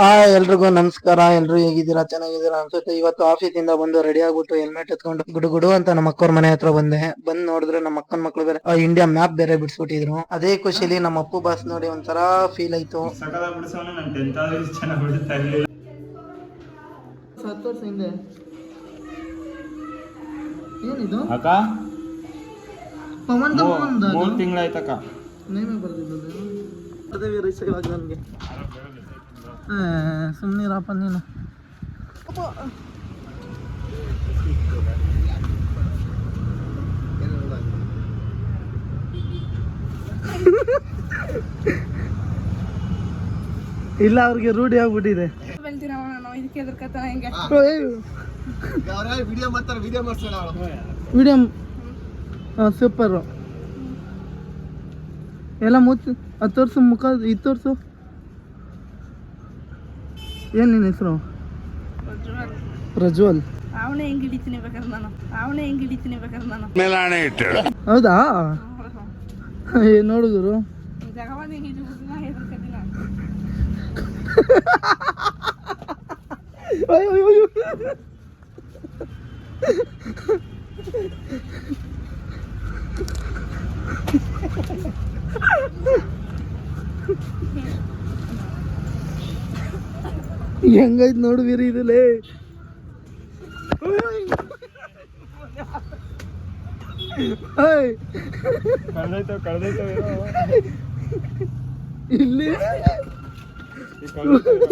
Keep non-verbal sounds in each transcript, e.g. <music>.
ಆ ಎಲ್ರಿಗೂ ನಮಸ್ಕಾರ. ಎಲ್ರು ಹೇಗಿದ್ದೀರಾ? ಚೆನ್ನಾಗಿದ್ದೀರಾ? ಅನ್ಸುತ್ತೆ. ಇವತ್ತು ಆಫೀಸ್ ಇಂದ ಬಂದು ರೆಡಿ ಆಗ್ಬಿಟ್ಟು ಹೆಲ್ಮೆಟ್ ಎತ್ಕೊಂಡು ಗುಡು ಗುಡು ಅಂತ ನಮ್ಮ ಅಕ್ಕವ್ರ ಮನೆ ಹತ್ರ ಬಂದೆ. ಬಂದ್ ನೋಡಿದ್ರೆ ನಮ್ಮ ಅಕ್ಕನ ಮಕ್ಳು ಬೇರೆ ಇಂಡಿಯಾ ಮ್ಯಾಪ್ ಬೇರೆ ಬಿಡ್ಸ್ಬಿಟ್ಟಿದ್ರು. ಅದೇ ಖುಷಿಲಿ ನಮ್ಮ ಅಪ್ಪು ಬಾಸ್ ನೋಡಿ ಒಂಥರ ಫೀಲ್ ಆಯ್ತು. ಸಕಲ ಬಿಡಿಸೋಣ ನಾನು ಟೆಂತ್ ಆದ್ರೆ ಚೆನ್ನಾಗಿ ಬಿಡ್ತಾ ಇರ್ಲಿಲ್ಲ. ಹತ್ತು ಏನಿದು? ಅಕ್ಕ? ಪವನ್ ಮೂರು ತಿಂಗಳಾಯ್ತಕ್ಕ. ನೇಮೇ ಬರ್ದಿದ್ದು ಅದೇ. ಇವಾಗ ನನಗೆ ಸುಮ್ಮನಿರಪ್ಪ ನೀನು. <laughs> ಇಲ್ಲ ಅವ್ರಿಗೆ ರೂಢಿ ಆಗ್ಬಿಟ್ಟಿದೆ. ವಿಡಿಯೋ ಸೂಪರು ಎಲ್ಲ ಮುಚ್ಚು ಅದು ವರ್ಷ ಮುಖ ಇತ್ತು ವರ್ಷ ಏನು ನಿನ್ನ ಹೆಸರು? ಪ್ರಜ್ವಲ್. ಅವನೇ ಹೆಂಗ್ ಹಿಡಿತೀನಿ ಬೇಕಾದ್ರೆ ನಾನು. ಅವನೇ ಹೆಂಗ್ ಹಿಡಿತೀನಿ ಬೇಕಾದ್ರೆ ನಾನು. ಹೌದಾ? ಏ ನೋಡಿದ್ರು ಜಗವಾದಿ ಹಿಡಿದಿನ ಹೆದರ್ಕದಿನ ಅಯ್ಯೋ, ಅಯ್ಯೋ, ಅಯ್ಯೋ. ಹೆಂಗೈತ್ ನೋಡು ಇದಲೇ ಇದಲ್ಲೇ ಇಲ್ಲಿ.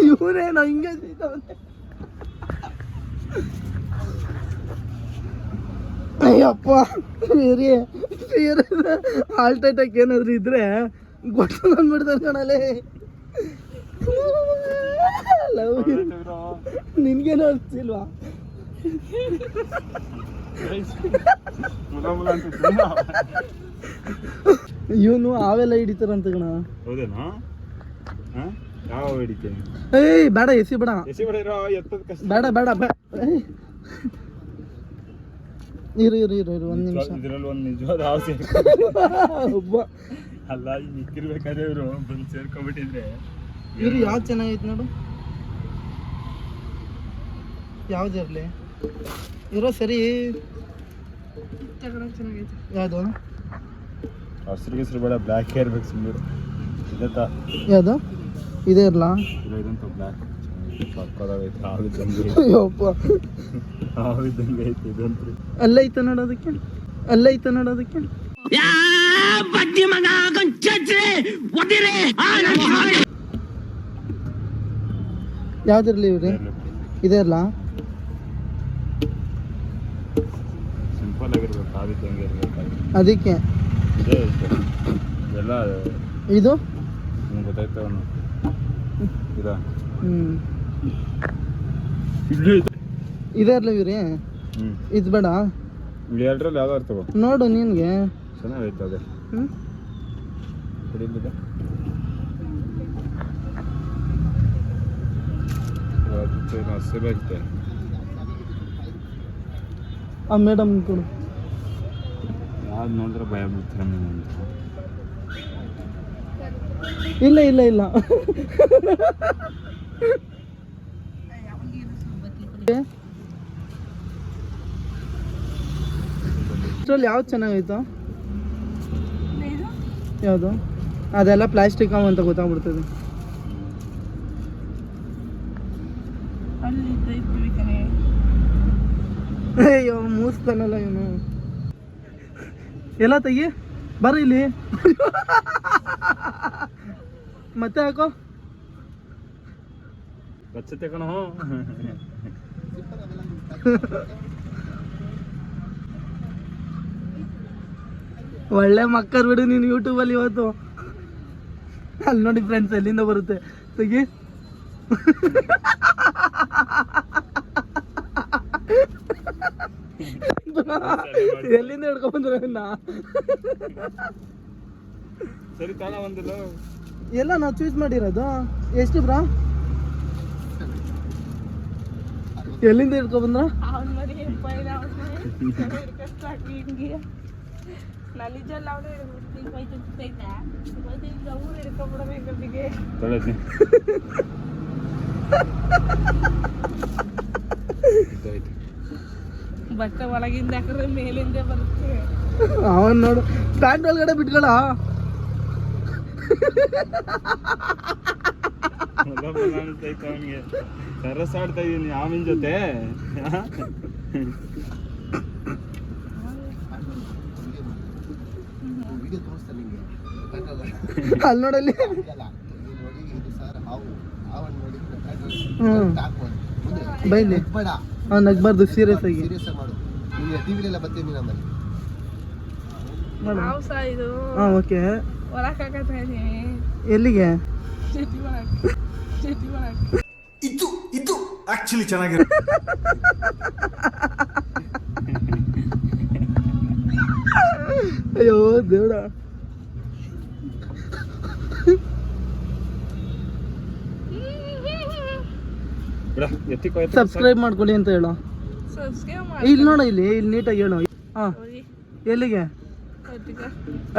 ಇವರೇ ನಾ ಸಿಗ್ತಾವಂತೆ ಅಯ್ಯಪ್ಪ ಬೇರೆ ಬೇರೆ ಹಾರ್ಟ್ ಅಟ್ಯಾಕ್ ಏನಾದ್ರು ಇದ್ರೆ ಗೊತ್ತು ಬಂದ್ಬಿಡ್ತಾರೆ ಕಣಲೆ ಲವ್ ನಿನ್ಗೇನು ಅಂತ ಇವನು ಆವೆಲ್ಲ ಹಿಡಿತಾರಂತ ಕಣ. ಹೌದೇನಾ? ಹಾ? ಯಾವ ಹಿಡಿತೇನೆ ಏಯ್ ಬೇಡ ಎಸಿ ಬೇಡ. ಎಸಿ ಬಿಡಿರೋ ಎತ್ತದ ಕಷ್ಟ. ಬೇಡ ಬೇಡ ಬೇಡ. ಇರು ಇರು ಇರು ಇರು ಒಂದು ನಿಮಿಷ. ಇದರಲ್ಲಿ ಒಂದು ನಿಜವಾದ ಆಸೆ. <laughs> ಒಬ್ಬ. ಅಲ್ಲ ಈಗ ನಿಕ್ಕಿರ್ಬೇಕಾದ್ರೆ ಇವರು ಬಂದು ಸೇರ್ಕೊಂಡ್ಬಿಟ್ಟಿದ್ರೆ ಇರು ಯಾವ್ದು ಚೆನ್ನಾಗೈತೆ ನೋಡು? ಯಾವ್ದು ಇರಲಿ? ಇರೋ ಸರಿ. ಚೆನ್ನಾಗೈತೆ. ಯಾವುದು? ಹಸಿರು ಹೆಸರು ಬೇಡ ಬ್ಲ್ಯಾಕ್ ಹೇರ್ ಬೇಕು ಸುಮ್ಮನೆ ಯಾವುದು? ಇದೇ ಇರಲ್ಲ ಇದಂತ ಬ್ಲ್ಯಾಕ್ ಅಲ್ಲೈತ ನೋಡೋದಕ್ಕೆ ಅಲ್ಲೈತ ನೋಡೋದಕ್ಕೆ ಯಾವ್ದಿರ್ಲಿ ಇವ್ರಿ? ಇದೇ ಅಲ್ಲ ಅದಕ್ಕೆ ಇದೇ? ಇದು? ಇರ್ಲಿ ಇವ್ರಿ? ಇದು ಬೇಡ. ಎರಡರಲ್ಲಿ ನೋಡು ನಿನ್ಗೆ. ಚೆನ್ನಾಗೈತೆ ಅದೇ. ಕುಡಿಲಿದೆ ಇವತ್ತು ಹಸಿರಾಯ್ತೆ ಆ ಮೇಡಮ್ ಕೊಡು. ಯಾವ್ದು ನೋಡಿದ್ರೆ ಭಯ ಬಿಡ್ತಾರೆ ಅಂತ. ಇಲ್ಲ ಇಲ್ಲ ಇಲ್ಲ. ಇದ್ರಲ್ಲಿ ಯಾವ್ದು ಚೆನ್ನಾಗೈತು? ಯಾವುದು? ಅದೆಲ್ಲ ಪ್ಲಾಸ್ಟಿಕ್ ಅವ ಅಂತ ಗೊತ್ತಾಗ್ಬಿಡ್ತದೆ ಅಲ್ಲಿ ಇರ್ಬೇಕನೆ ಅಯ್ಯೋ ಮೂಸ್ತಾನಲ್ಲ ಇವನು. ಎಲ್ಲ ತೆಗಿ ಬರ ಇಲ್ಲಿ. ಮತ್ತೆ ಹಾಕೋ. ಬಚ್ಚತೆ ಕಣೋ. ಒಳ್ಳೆ ಮಕ್ಕರ್ ಬಿಡು ನೀನು ಯೂಟ್ಯೂಬಲ್ಲಿ ಇವತ್ತು. ಅಲ್ಲಿ ನೋಡಿ ಫ್ರೆಂಡ್ಸ್ ಎಲ್ಲಿಂದ ಬರುತ್ತೆ. ತೆಗಿ. ಎಲ್ಲಿಂದ ಹಿಡ್ಕೊಂಡ್ ಬಂದ್ರೆ ಸರಿ ತಾನ ಒಂದಿಲ್ಲ ಎಲ್ಲ ನಾವು ಚೂಸ್ ಮಾಡಿರೋದು. ಎಷ್ಟು ಬ್ರಾ ಎಲ್ಲಿಂದ ಹಿಡ್ಕೊ ಬಂದ್ರ? ಅವನ ಬಟ್ಟೆ ಒಳಗಿಂದ ಹಾಕಿದ್ರೆ ಮೇಲಿಂದ ಬರುತ್ತೆ. ಅವನ್ ನೋಡು. ಪ್ಯಾಂಟ್ ಒಳಗಡೆ ಬಿಟ್ಕೊಳ. ಸರಸ್ ಆಡ್ತಾ ಇದೀನಿ ಆಮಿನ ಜೊತೆ. ಅಲ್ಲಿ ನೋಡಲ್ಲಿ. ಬೈಲಿ. ಅವ್ನು ನಗ್ಬಾರ್ದು ಸೀರಿಯಸ್ ಆಗಿ. ಮಾಡು. ನಾವು ಸಹ ಇದು. ಹಾ ಓಕೆ ಹಾಕತ್ತಾ ಎಲ್ಲಿಗೆ? ಇದು ಇದು ಆಕ್ಚುಲಿ ಚೆನ್ನಾಗಿದೆ ಅಯ್ಯೋ ದೇವ್ಡ ಬಿಡ ಎತ್ತಿಕೋ ಸಬ್ಸ್ಕ್ರೈಬ್ ಮಾಡ್ಕೊಳ್ಳಿ ಅಂತ ಹೇಳು. ಸಬ್ಸ್ಕ್ರೈಬ್ ಇಲ್ಲಿ ನೋಡ ಇಲ್ಲಿ ಇಲ್ಲಿ ನೀಟಾಗಿ ಹೇಳು. ಹಾ. ಎಲ್ಲಿಗೆ?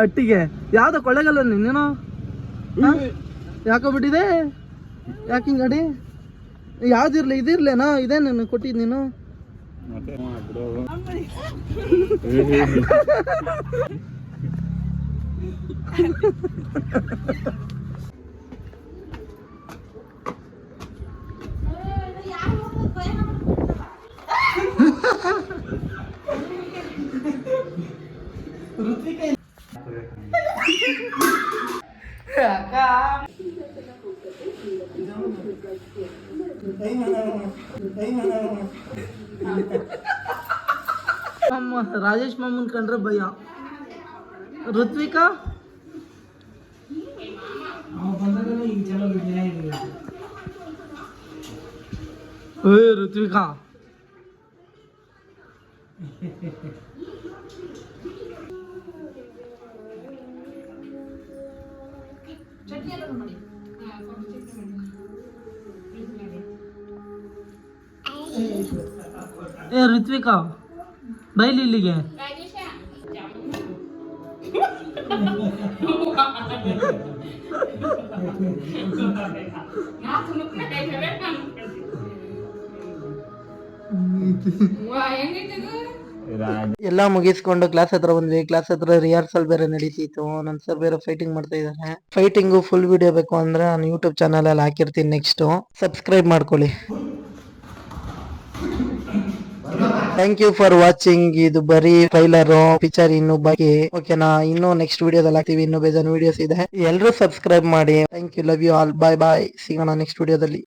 ಅಟ್ಟಿಗೆ ಯಾವ್ದು ಕೊಳ್ಳೆಗಲ್ಲ ನೀನು? ಹಾ? ಯಾಕೋ ಬಿಟ್ಟಿದೆ? ಯಾಕೆ ಹಿಂಗ್ ಗಾಡಿ ಯಾವ್ದಿರ್ಲಿ ಇದಿರ್ಲೇನಾ ಇದೇ ನೀನು ಕೊಟ್ಟಿದ್ ನೀನು. <laughs> <laughs> ಮತ್ತೆ ಹ್ಮ್, ಬಿಡು ಅಮ್ಮ ರಾಜೇಶ್ ಮಾಮನ್ ಕಂಡ್ರೆ ಭಯ ಋತ್ವಿಕಾ ಏ ಋತ್ವಿಕಾ ಋತ್ವಿಕಾ ಬೈಲಿ ಇಲ್ಲಿಗೆ. ಎಲ್ಲ ಮುಗಿಸ್ಕೊಂಡು ಕ್ಲಾಸ್ ಹತ್ರ ಬಂದ್ವಿ. ಕ್ಲಾಸ್ ಹತ್ರ ರಿಹರ್ಸಲ್ ಬೇರೆ ನಡೀತಿತ್ತು. ನನ್ ಸರ್ ಬೇರೆ ಫೈಟಿಂಗ್ ಮಾಡ್ತಾ ಇದ್ದಾರೆ ಫೈಟಿಂಗು ಫುಲ್ ವಿಡಿಯೋ ಬೇಕು ಅಂದ್ರೆ ನಾನು ಯೂಟ್ಯೂಬ್ ಚಾನಲ್ ಅಲ್ಲಿ ಹಾಕಿರ್ತೀನಿ ನೆಕ್ಸ್ಟ್ ಸಬ್ಸ್ಕ್ರೈಬ್ ಮಾಡ್ಕೊಳ್ಳಿ. ಥ್ಯಾಂಕ್ ಯು ಫಾರ್ ವಾಚಿಂಗ್ ಇದು ಬರೀ ಟ್ರೈಲರ್ ಪಿಕ್ಚರ್ ಇನ್ನು ಬಾಕಿ. ಓಕೆನಾ ಇನ್ನು ನೆಕ್ಸ್ಟ್ ವಿಡಿಯೋದಲ್ಲಿ ಹಾಕ್ತೀವಿ. ಇನ್ನು ಬೇಜಾನ್ ವಿಡಿಯೋಸ್ ಇದೆ. ಎಲ್ಲರೂ ಸಬ್ಸ್ಕ್ರೈಬ್ ಮಾಡಿ. Thank you love you all bye bye ಸಿಗೋಣ ನೆಕ್ಸ್ಟ್ ವಿಡಿಯೋದಲ್ಲಿ